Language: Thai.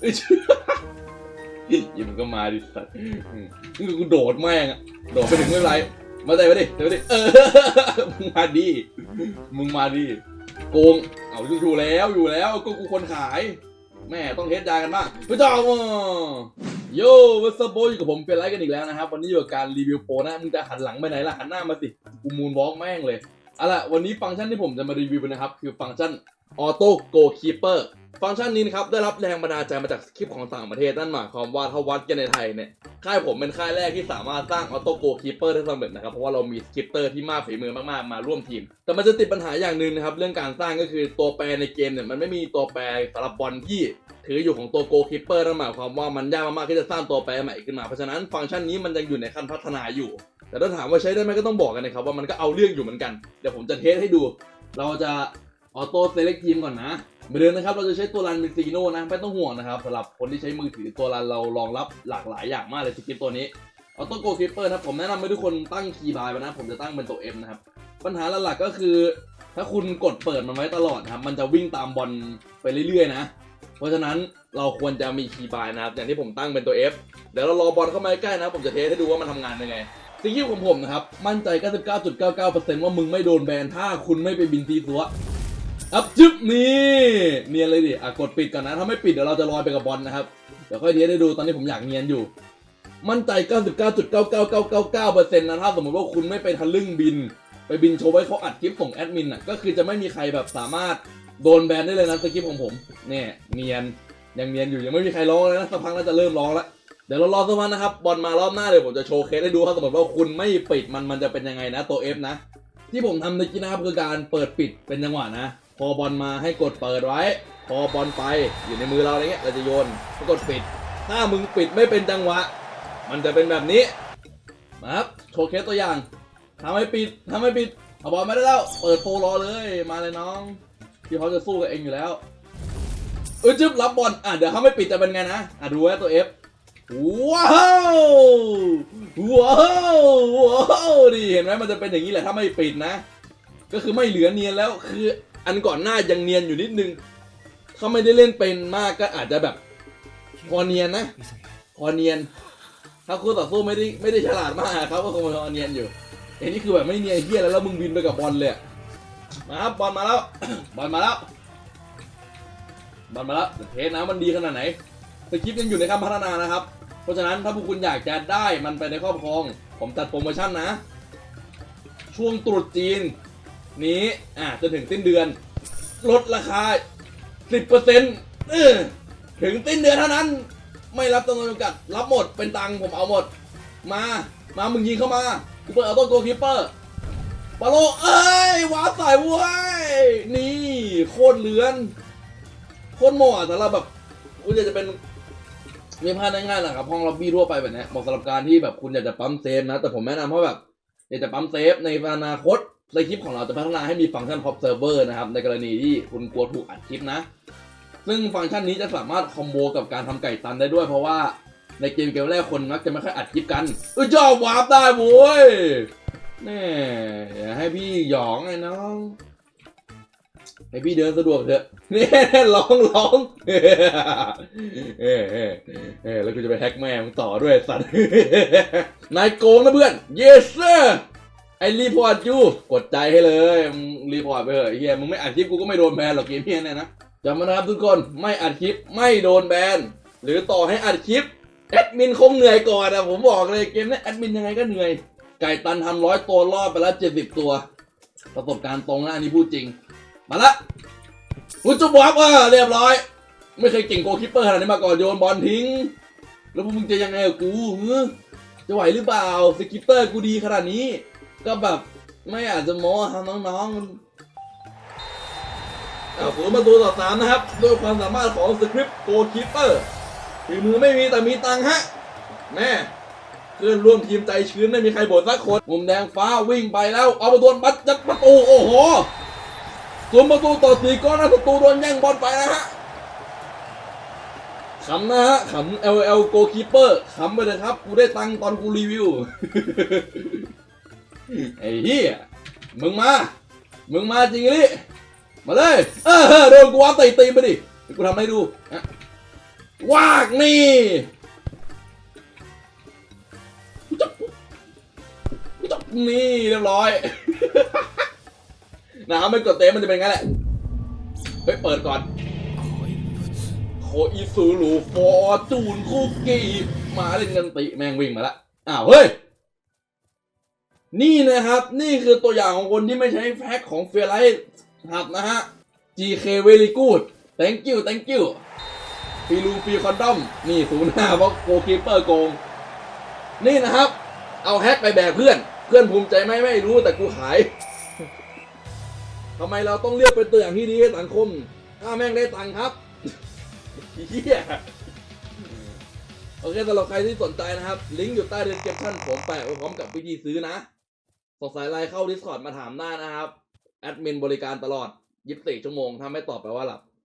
ไอ้ชื่อยิมงก็มาดิสัตว์นี่กูโดดแม่งอะโดดไปถึงไม่ไร มาใจมาดิมาดิเออ มึงมาดิ มึงมาดิ โกง เอาอยู่แล้วอยู่แล้ว ก็กูคนขาย แม่ต้องเฮดดากันบ้างพี่จ้อะโย่วัสโบอยู่กับผมเป็นไรกันอีกแล้วนะครับ วันนี้อยู่กับการรีวิวโปรนะมึงจะหันหลังไปไหนล่ะหันหน้ามาสิกูมูนวอล์กแม่งเลยเอาล่ะวันนี้ฟังก์ชันที่ผมจะมารีวิวนะครับคือฟังก์ชันออโต้โกคีเปอร์ฟังก์ชันนี้นะครับได้รับแรงบันดาลใจมาจากคลิปของต่างประเทศนั่นหมายความว่าถ้าวัดกันในไทยเนี่ย ค่ายผมเป็นค่ายแรกที่สามารถสร้าง Auto Goalkeeper ได้สำเร็จนะครับเพราะว่าเรามีสกิปเตอร์ที่มากฝีมือมากๆมาร่วมทีม แต่มันจะติดปัญหาอย่างหนึ่งนะครับเรื่องการสร้างก็คือตัวแปรในเกมเนี่ยมันไม่มีตัวแปรสำหรับบอลที่ถืออยู่ของตัวโกคิปเปอร์นั่นหมายความว่ามันยากมากๆที่จะสร้างตัวแปรใหม่ขึ้นมา เพราะฉะนั้นฟังก์ชันนี้มันยังอยู่ในขั้นพัฒนาอยู่ แต่ถ้าถามว่าใช้ได้ไหมก็ต้องบอกกันนะครับว่ามันก็เอาเรื่องอยู่เหมือนกัน เดี๋ยวผมจะเทสให้ดู เราจะออโต้เซเล็กทีมก่อนนะ เหมือนเดิมนะครับเราจะใช้ตัวรันเป็นซีโน่นะไม่ต้องห่วงนะครับสำหรับคนที่ใช้มือถือตัวรันเรารองรับหลากหลายอย่างมากเลยสกิปตัวนี้ออโต้โกคิปเปอร์นะครับผมแนะนำให้ทุกคนตั้งคีย์บาร์ไว้นะผมจะตั้งเป็นตัว M นะครับปัญหาหลักๆก็คือ ถ้าคุณกดเปิดมันไว้ตลอดนะครับมันจะวิ่งตามบอลไปเรื่อยๆนะเพราะฉะนั้นเราควรจะมีคีย์บาร์นะครับอย่างที่ผมตั้งเป็นตัว F เดี๋ยวเรารอบอลเข้ามาใกล้นะผมจะเทสให้ดูว่ามันทำงานยังไงสกิลของผมนะครับมั่นใจ 99.99%ว่ามึงไม่โดนแบนถ้าคุณไม่ไปบินทีสัว อัพจึ๊บนี่เนียนเลยดิอะกดปิดก่อนนะถ้าไม่ปิดเดี๋ยวเราจะลอยไปกับบอลนะครับเดี๋ยวค่อยเทสให้ดูตอนนี้ผมอยากเนียนอยู่ มั่นใจ 99.99999%นะถ้าสมมติว่าคุณไม่ไปทะลึ่งบิน ไปบินโชว์ไว้เขาอัดคลิปส่งแอดมินอะก็คือจะไม่มีใครแบบสามารถโดนแบนได้เลยนะสคริปของผมเนี่ยเนียนยังเนียนอยู่ยังไม่มีใครร้องเลยนะสักพักน่าจะเริ่มร้องแล้วเดี๋ยวเรารอสักพักนะครับบอลมารอบหน้าเดี๋ยวผมจะโชว์เคสให้ดูถ้าสมมติว่าคุณไม่ปิดมันมันจะเป็นยังไงนะตัว F นะที่ผมทำในกีนะครับคือการเปิดปิดเป็นจังหวะนะ พอบอลมาให้กดเปิดไว้ พอบอลไปอยู่ในมือเราอะไรเงี้ยเราจะโยนก็กดปิด ถ้ามึงปิดไม่เป็นจังหวะ มันจะเป็นแบบนี้มาครับโชว์เคสตัวอย่างทำให้ปิดทำให้ปิดเอาบอลมาได้แล้วเปิดโฟรอเลยมาเลยน้องที่เขาจะสู้กับเองอยู่แล้วเออจึ๊บรับบอลอะเดี๋ยวถ้าไม่ปิดจะเป็นไงนะอะดูไว้ตัว F ว้าวว้าวว้าวดิเห็นไหมมันจะเป็นอย่างนี้แหละถ้าไม่ปิดนะ ก็คือไม่เหลือเนียนแล้วคือ อันก่อนหน้ายังเนียนอยู่นิดนึง ถ้าไม่ได้เล่นเป็นมากก็อาจจะแบบพอเนียนนะพอเนียน ถ้าคู่ต่อสู้ไม่ได้ไม่ได้ฉลาดมากครับก็คงพอเนียนอยู่ไอ้นี่คือแบบไม่เนียนเฮียแล้วแล้วมึงบินไปกับบอลเลยมาครับบอลมาแล้ว บอลมาแล้วบอลมาแล้วเทสนะมันดีขนาดไหนสคริปต์ยังอยู่ในขั้นพัฒนานะครับ เพราะฉะนั้นถ้าพวกคุณอยากจะได้มันไปในครอบครอง ผมจัดโปรโมชั่นนะ ช่วงตรุษจีน นี้อะจนถึงสิ้นเดือน ลดราคา 10%เออถึงสิ้นเดือนเท่านั้น ไม่รับจำนวนจำกัด รับหมดเป็นตังค์ผมเอาหมด มา มามึงยิงเข้ามากูเปิดเอาต้นโกคิปเปอร์ปาโลเอ้ยวาร์ปใส่เว้ยนี่ โคตรเลือน โคตรเหมาะสำหรับแบบคุณอยากจะเป็นมีพลาดง่ายๆนะครับห้องล็อบบี้ทั่วไปแบบนี้เหมาะสำหรับการที่แบบคุณอยากจะปั๊มเซฟนะ แต่ผมแนะนำว่าแบบอยากจะปั๊มเซฟในอนาคต ในคลิปของเราจะพัฒนาให้มีฟังก์ชัน pop server นะครับ ในกรณีที่คุณกลัวถูกอัดคลิปนะ ซึ่งฟังก์ชันนี้จะสามารถคอมโบกับการทำไก่ตันได้ด้วย เพราะว่าในเกมเกมแรกคนมักจะไม่ค่อยอัดคลิปกันเออจอบวาร์ปได้โว้ยแน่อย่าให้พี่หยองไอ้น้อง ให้พี่เดินสะดวกเถอะนี่ร้องร้องเออเออเออแล้วกูจะไปแฮกแม่มึงต่อด้วยสัตว์นายโกงนะเพื่อน yes sir ไอรีพอร์ตยูกดใจให้เลยมึงรีพอร์ตไปเถอะไอ้เฮียมึงไม่อัดคลิปกูก็ไม่โดนแบนหรอกเกมเฮียเนี่ยนะจำไว้นะครับทุกคนไม่อัดคลิปไม่โดนแบนหรือต่อให้อัดคลิปแอดมินคงเหนื่อยก่อนอะผมบอกเลยเกมนี้แอดมินยังไงก็เหนื่อยไก่ตันทำร้อยตัวรอดไปแล้วเจ็ดสิบตัว ประสบการณ์ตรงนะอันนี้พูดจริง มาละกูจะบอกว่าเรียบร้อย ไม่เคยเก่งโกคิปเปอร์ขนาดนี้มาก่อนโยนบอลทิ้ง แล้วพวกมึงจะยังไงกับกูจะไหวหรือเปล่าสกิปเปอร์กูดีขนาดนี้ ก็แบบไม่อาจจะโม้ทำน้องๆมันเอาศูนย์ประตูต่อสามนะครับ ด้วยความสามารถของสคริปต์โกคิปเปอร์ฝีมือไม่มีแต่มีตังฮะแม่เพื่อนร่วมทีมใจชื้นไม่มีใครบ่นสักคนมุมแดงฟ้าวิ่งไปแล้ว เอาประตูบัดจัดประตูโอ้โหศูนย์ประตูต่อสี่ก็นะประตูโดนแย่งบอลไปนะฮะขำนะฮะขำ LL Goalkeeper ขำไปเลยครับ กูได้ตังค์ตอนกูรีวิว ไอ้เหี้ยมึงมา มึงมาจริงดิมาเลย เออโดนกูว่าตีตีไปดิกูทำให้ดูวากนี่กูจะกูจะนี่เรียบร้อยนะครับไม่กดเตะมันจะเป็นไงแหละเฮ้ยเปิดก่อนโคอิซูรูฟอร์จูนคุกกี้มาเล่นกันติแม่งวิ่งมาละอ้าวเฮ้ย นี่นะครับ นี่คือตัวอย่างของคนที่ไม่ใช้แพ็คของเฟียร์ไลท์หับนะฮะ GK very good thank you thank you ฟีลูฟีคอนดอม นี่ศูนย์ห้าเพราะโกคีเปอร์โกง นี่นะครับ เอาแฮกไปแบกเพื่อน เพื่อนภูมิใจไหมไม่รู้แต่กูขายทำไมเราต้องเลือกเป็นตัวอย่างที่ดีให้สังคม ถ้าแม่งได้ตังค์ครับเฮียโอเคสำหรับใครที่สนใจนะครับ ลิงก์อยู่ใต้ description ผมแปะไว้พร้อมกับวิธีซื้อนะ สงสัยไลน์เข้า Discord มาถามได้นะครับ แอดมินบริการตลอด 24 ชั่วโมง ถ้าไม่ตอบแปลว่าหลับ